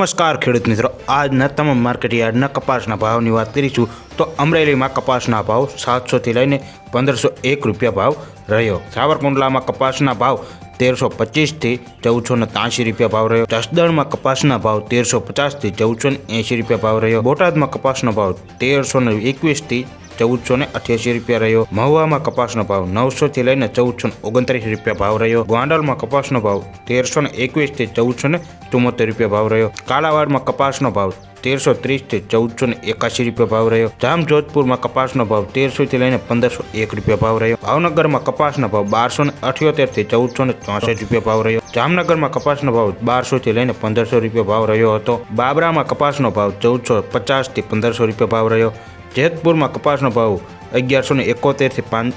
નમસ્કાર ખેડૂત મિત્રો. આજના તમામ માર્કેટ યાર્ડના કપાસના ભાવની વાત કરીશું તો અમરેલીમાં કપાસના ભાવ સાતસોથી લઈને પંદરસો એક રૂપિયા ભાવ રહ્યો. સાવરકુંડલામાં કપાસના ભાવ તેરસો પચીસથી ચૌદસો ને ત્યાંસી રૂપિયા ભાવ રહ્યો. જસદણમાં કપાસના ભાવ તેરસો પચાસથી ચૌદસો ને એંશી રૂપિયા ભાવ રહ્યો. બોટાદમાં કપાસનો ભાવ તેરસો ને એકવીસથી ચૌદસો ને અઠ્યાસી રૂપિયા રહ્યો. મહુવામાં કપાસનો ભાવ નવસો થી લઈને ચૌદસો ને ઓગણત્રીસ રૂપિયા ભાવ રહ્યો. ગોંડલમાં કપાસનો ભાવ તેરસો ને એકવીસથી ચૌદસો ને ચુમ્મોતેર રૂપિયા ભાવ રહ્યો. કાલાવાડમાં કપાસનો ભાવ તેરસો ત્રીસથી ચૌદસો ને એકાસી રૂપિયા ભાવ રહ્યો. જામ જોધપુરમાં કપાસનો ભાવ તેરસો થી લઈને પંદરસો એક રૂપિયા ભાવ રહ્યો. ભાવનગરમાં કપાસનો ભાવ બારસો ને અઠ્યોતેરથી ચૌદસો ને ચોસઠ રૂપિયા ભાવ રહ્યો. જામનગરમાં કપાસનો ભાવ બારસો થી લઈને પંદરસો રૂપિયા ભાવ રહ્યો હતો. બાબરામાં કપાસનો ભાવ ચૌદસો પચાસથી પંદરસો રૂપિયા ભાવ રહ્યો. જેતપુરમાં કપાસનો ભાવ અગિયારસો ને એકોતેરથી પાંચ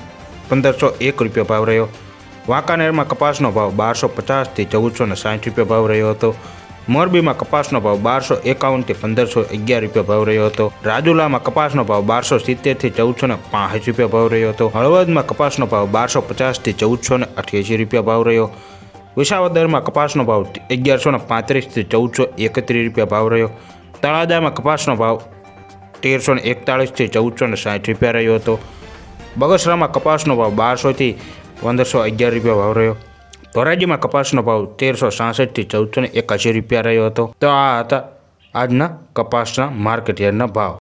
પંદરસો એક રૂપિયા ભાવ રહ્યો. વાંકાનેરમાં કપાસનો ભાવ બારસો પચાસથી ચૌદસો ને સાઠ રૂપિયા ભાવ રહ્યો હતો. મોરબીમાં કપાસનો ભાવ બારસો એકાવનથી પંદરસો અગિયાર રૂપિયા ભાવ રહ્યો હતો. રાજુલામાં કપાસનો ભાવ બારસો સિત્તેરથી ચૌદસો ને પાંસઠ રૂપિયા ભાવ રહ્યો હતો. હળવદમાં કપાસનો ભાવ બારસો પચાસથી ચૌદસો ને અઠ્યાસી રૂપિયા ભાવ રહ્યો. વિસાવદરમાં કપાસનો ભાવ અગિયારસો ને પાંત્રીસથી ચૌદસો એકત્રીસ રૂપિયા ભાવ રહ્યો. તળાજામાં કપાસનો ભાવ તેરસો ને એકતાળીસથી ચૌદસો ને સાઠ રૂપિયા રહ્યો હતો. બગસરામાં કપાસનો ભાવ બારસોથી પંદરસો અગિયાર રૂપિયા ભાવ રહ્યો. ધોરાજીમાં કપાસનો ભાવ તેરસો સાસઠથી ચૌદસો ને એકાસી રૂપિયા રહ્યો હતો. તો આ હતા આજના કપાસના માર્કેટ યાર્ડના ભાવ.